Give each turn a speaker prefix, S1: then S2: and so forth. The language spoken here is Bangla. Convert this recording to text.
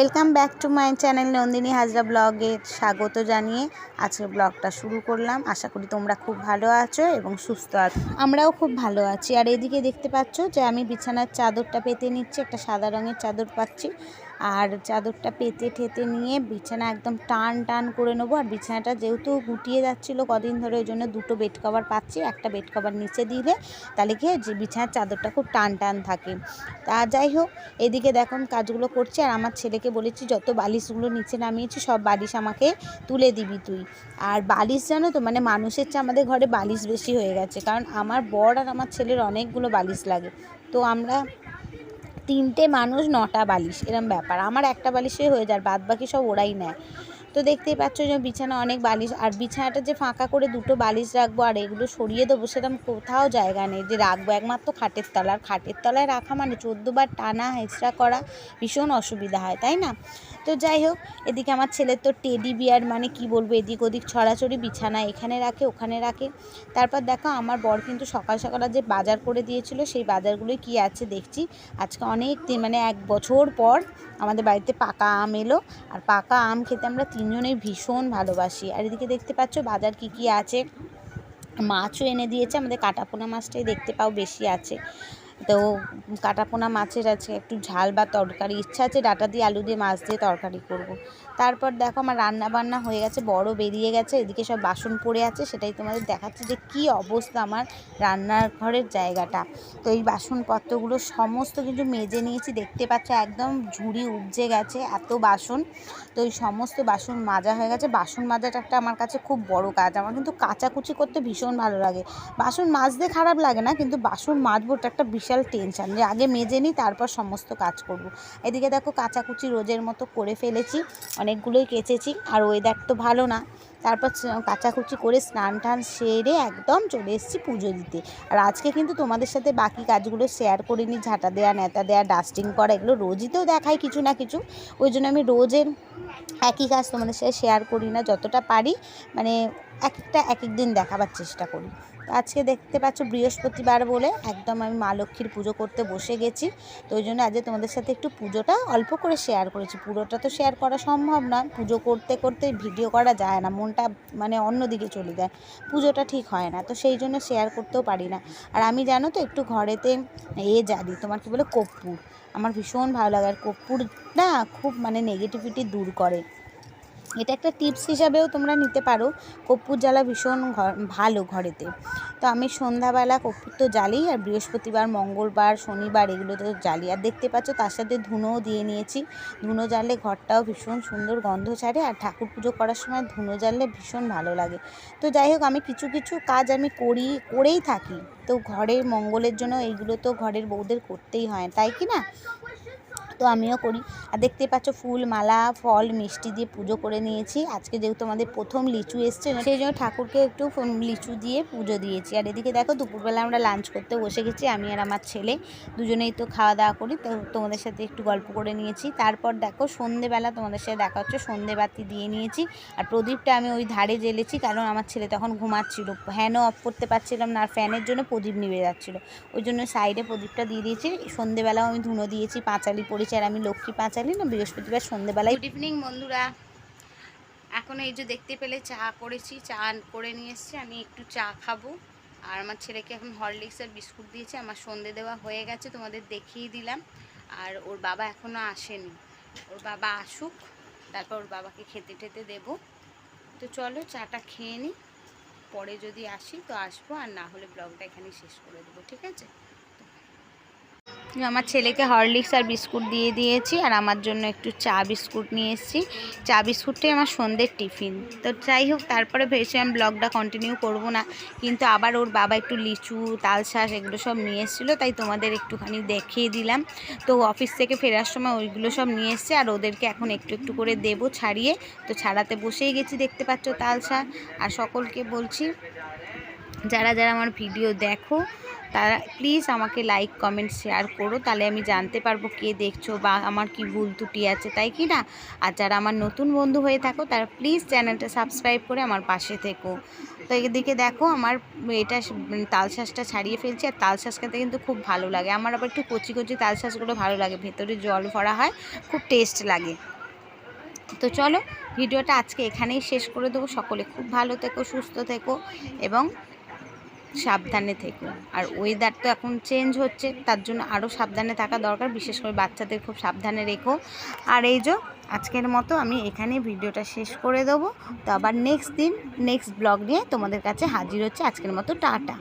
S1: Welcome back to my channel Nandini Hazra ব্লগে স্বাগত জানিয়ে আজকে ব্লগটা শুরু করলাম। আশা করি তোমরা খুব ভালো আছো এবং সুস্থ আছো। আমরাও খুব ভালো আছি। আর এদিকে দেখতে পাচ্ছ যে আমি বিছানার চাদরটা পেতে নিচ্ছি, একটা সাদা রঙের চাদর পাচ্ছি। আর চাদরটা পেতে ঠেতে নিয়ে বিছানা একদম টান টান করে নেব। আর বিছানাটা যেহেতু গুটিয়ে যাচ্ছিল কদিন ধরে, ওই জন্য দুটো বেড কভার পাচ্ছি। একটা বেড কভার নিচে দিলে তাহলে কি যে বিছানার চাদরটা খুব টান টান থাকে। তা যাই হোক, এদিকে দেখো কাজগুলো করছি। আর আমার ছেলেকে বলেছি, যত বালিশগুলো নিচে নামিয়েছি, সব বালিশ আমাকে তুলে দিবি তুই। আর বালিশ জানো তো মানে মানুষের চেয়ে আমাদের ঘরে বালিশ বেশি হয়ে গেছে। কারণ আমার বর আর আমার ছেলের অনেকগুলো বালিশ লাগে। তো আমরা তিনটে মানুষ, নটা বালিশ, এরম ব্যাপার। আমার একটা বালিশে হয়ে যায় বাদ বাকি সব ওরাই নেয়। তো দেখতেই পাচ্ছ যে বিছানা অনেক বালিশ, আর বিছানাটা যে ফাঁকা করে দুটো বালিশ রাখব আর এগুলো সরিয়ে দেবো সেরকম কোথাও জায়গা নেই। যে রাখব একমাত্র খাটের তলা আর খাটের তলায় রাখা মানে চোদ্দোবার টানা হেঁচড়া করা ভীষণ অসুবিধা হয়, তাই না? তো যাই হোক, এদিকে আমার ছেলের তো টেডি বিয়ার মানে কি বলব, এদিক ওদিক ছড়াছড়ি, বিছানা এখানে রাখে, ওখানে রাখে। তারপর দেখো, আমার বর কিন্তু সকাল সকাল যে বাজার করে দিয়েছিল, সেই বাজারগুলোই কি আছে দেখছি। আজকে অনেক দিন মানে এক বছর পর আমাদের বাড়িতে পাকা আম এলো। আর পাকা আম খেতে আমরা তিনজনেই ভীষণ ভালোবাসি। আর এদিকে দেখতে পাচ্ছ, বাজার কি কি আছে? মাছও এনে দিয়েছে, আমাদের কাটাপোনা মাছটাই দেখতে পাও বেশি আছে। তো কাটাপোনা মাছের আছে, একটু ঝাল বা তরকারি। ইচ্ছা আছে ডাটা দিয়ে আলু দিয়ে, মাছ দিয়ে তরকারি করব। তারপর দেখো আমার রান্না বান্না হয়ে গেছে, বড় বেরিয়ে গেছে, এদিকে সব বাসন পড়ে আছে, সেটাই তোমাদের দেখাচ্ছে যে কি অবস্থা আমার রান্নার ঘরের জায়গাটা। তো এই বাসনপত্রগুলো সমস্ত কিছু মেজে নিয়েছি, দেখতে পাচ্ছ একদম ঝুড়ি উপজে গেছে এত বাসন। তো এই সমস্ত বাসন মাজা হয়ে গেছে, বাসন মাজাটা একটা আমার কাছে খুব বড় কাজ, আমার কিন্তু কাচাকুচি করতে ভীষণ ভালো লাগে। বাসন মাজতে খারাপ লাগে না, কিন্তু বাসন মাজবোটা একটা বিশাল টেনশান যে আগে মেজে নিই, তারপর সমস্ত কাজ করব। এদিকে দেখো কাচাকুচি রোজের মতো করে ফেলেছি, অনেকগুলোই কেচেছি, আর ওয়েদার তো ভালো না। তারপর কাচাকুচি করে স্নান টান সেরে একদম চলে এসেছি পুজো দিতে। আর আজকে কিন্তু তোমাদের সাথে বাকি কাজগুলো শেয়ার করিনি, ঝাঁটা দেওয়া নেতা দেওয়া ডাস্টিং করা, এগুলো রোজই তো দেখাই কিছু না কিছু। ওই জন্য আমি রোজের একই কাজ তোমাদের সাথে শেয়ার করি না, যতটা পারি মানে একটা এক এক দিন দেখাবার চেষ্টা করি। তো আজকে দেখতে পাচ্ছ বৃহস্পতিবার বলে একদম আমি মা লক্ষ্মীর পুজো করতে বসে গেছি। তো ওই জন্য আজকে তোমাদের সাথে একটু পুজোটা অল্প করে শেয়ার করেছি। পুরোটা তো শেয়ার করা সম্ভব না পুজো করতে করতে ভিডিও করা যায় না। মনটা মানে অন্য দিকে চলে যায়। পুজোটা ঠিক হয় না। তো সেই জন্য শেয়ার করতেও পারি না। আর আমি জানো তো একটু ঘরেতে এ জানি তোমার কী বলে কর্পূর আমার ভীষণ ভালো লাগে। আর কর্পূর না খুব মানে নেগেটিভিটি দূর করে। এটা একটা টিপস হিসাবেও তোমরা নিতে পারো। কর্পূর জ্বালা ভীষণ ভালো ঘরেতে। তো আমি সন্ধ্যাবেলা কর্পূর তো জ্বালি আর বৃহস্পতিবার, মঙ্গলবার, শনিবার এগুলো তো জ্বালি আর দেখতে পাচ্ছ তার সাথে ধুনোও দিয়ে নিয়েছি। ধুনো জ্বালে ঘরটাও ভীষণ সুন্দর গন্ধ ছাড়ে, আর ঠাকুর পুজো করার সময় ধুনো জ্বাললে ভীষণ ভালো লাগে। তো যাই হোক, আমি কিছু কিছু কাজ আমি করি, করেই থাকি। তো ঘরের মঙ্গলের জন্য এইগুলো তো ঘরের বউদের করতেই হয়, তাই কি না? তো আমিও করি। আর দেখতে পাচ্ছ ফুল, মালা, ফল, মিষ্টি দিয়ে পুজো করে নিয়েছি। আজকে যেহেতু আমাদের প্রথম লিচু এসছে, সেই জন্য ঠাকুরকে একটু লিচু দিয়ে পুজো দিয়েছি। আর এদিকে দেখো, দুপুরবেলা আমরা লাঞ্চ করতে বসে গেছি, আমি আর আমার ছেলে। দুজনেই তো খাওয়া দাওয়া করি, তো তোমাদের সাথে একটু গল্প করে নিয়েছি। তারপর দেখো, সন্ধেবেলা তোমাদের সাথে দেখা হচ্ছে সন্ধে বাতি দিয়ে নিয়েছি। আর প্রদীপটা আমি ওই ধারে জ্বেলেছি, কারণ আমার ছেলে তখন ঘুমাচ্ছিল। ফ্যানও অফ করতে পারছিলাম না, আর ফ্যানের জন্য প্রদীপ নিভে যাচ্ছিল। ওই জন্য সাইডে প্রদীপটা দিয়ে দিয়েছি। সন্ধেবেলাও আমি ধুনো দিয়েছি, পাঁচালি পড়েছি, আর আমি লক্ষ্মী পাঁচালি না বৃহস্পতিবার সন্ধেবেলায় গুড ইভিনিং বন্ধুরা। এখন এই যে দেখতে পেলে চা করেছি, চা করে নিয়ে এসছি। আমি একটু চা খাব। আর আমার ছেলেকে এখন হরলিক্সের বিস্কুট দিয়েছে। আমার সন্ধে দেওয়া হয়ে গেছে, তোমাদের দেখিয়ে দিলাম। আর ওর বাবা এখনও আসেনি। ওর বাবা আসুক, তারপর ওর বাবাকে খেতে টেতে দেবো। তো চলো, চাটা খেয়ে নিই পরে যদি আসি তো আসব, আর না হলে ব্লগটা এখানে শেষ করে দেবো, ঠিক আছে? আমার ছেলেকে হরলিক্স আর বিস্কুট দিয়ে দিয়েছি আর আমার জন্য একটু চা বিস্কুট নিয়ে এসেছি। চা বিস্কুটটাই আমার সন্ধ্যের টিফিন। তো যাই হোক, তারপরে ভেবেছিলাম ব্লগটা কন্টিনিউ করব না। কিন্তু আবার ওর বাবা একটু লিচু তালশাঁস এগুলো সব নিয়ে এসেছিল, তাই তোমাদের একটুখানি দেখিয়ে দিলাম। তো অফিস থেকে ফেরার সময় ওইগুলো সব নিয়ে এসছে আর ওদেরকে এখন একটু একটু করে দেবো ছাড়িয়ে। তো ছাড়াতে বসেই গেছি দেখতে পাচ্ছ তালশাঁস আর সকলকে বলছি যারা যারা আমার ভিডিও দেখো, তারা প্লিজ আমাকে লাইক কমেন্ট শেয়ার করো। তাহলে আমি জানতে পারব কে দেখছ বা আমার কি ভুল ত্রুটি আছে, তাই কি না? আর যারা আমার নতুন বন্ধু হয়ে থাকো, তারা প্লিজ চ্যানেলটা সাবস্ক্রাইব করে আমার পাশে থেকো। তো এদিকে দেখো, আমার এটা তালশাঁসটা ছাড়িয়ে ফেলছি। আর তালশাঁস খেতে কিন্তু খুব ভালো লাগে। আমার আবার একটু কচি কচি তালশাঁসগুলো ভালো লাগে। ভেতরে জল ভরা হয়, খুব টেস্ট লাগে। তো চলো, ভিডিওটা আজকে এখানেই শেষ করে দেবো। সকলে খুব ভালো থেকো, সুস্থ থেকো এবং সাবধানে থেকো। আর ওয়েদার তো এখন চেঞ্জ হচ্ছে, তার জন্য আরও সাবধানে থাকা দরকার। বিশেষ করে বাচ্চাদের খুব সাবধানে রেখো। আর এই যে, আজকের মতো আমি এখানে ভিডিওটা শেষ করে দেবো। তো আবার নেক্সট দিন নেক্সট ব্লগ নিয়ে তোমাদের কাছে হাজির হচ্ছে। আজকের মতো টাটা।